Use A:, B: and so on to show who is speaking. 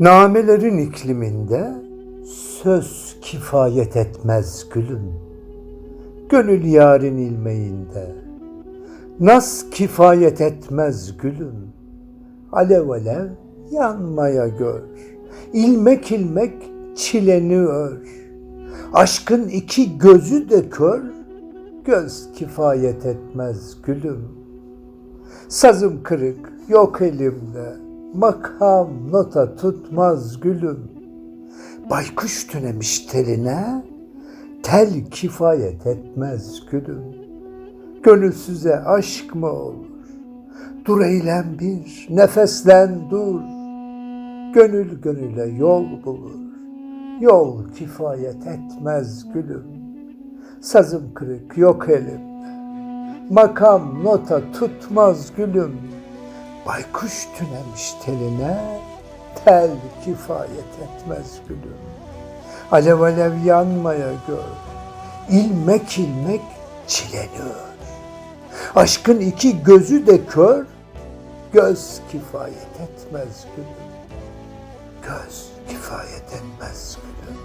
A: Namelerin ikliminde söz kifayet etmez gülüm. Gönül yarın ilmeğinde nas kifayet etmez gülüm. Alev alev yanmaya gör. İlmek ilmek çileni ör. Aşkın iki gözü de kör. Göz kifayet etmez gülüm. Sazım kırık, yok elimde. Makam nota tutmaz gülüm. Baykuş tünemiş teline, tel kifayet etmez gülüm. Gönülsüze aşk mı olur? Dur eylem bir, nefeslen dur. Gönül gönüle yol bulur. Yol kifayet etmez gülüm. Sazım kırık, yok elimde. Makam nota tutmaz gülüm. Baykuş tünemiş teline, tel kifayet etmez gülüm. Alev alev yanmaya gör, ilmek ilmek çileni ör. Aşkın iki gözü de kör, göz kifayet etmez gülüm. Göz kifayet etmez gülüm.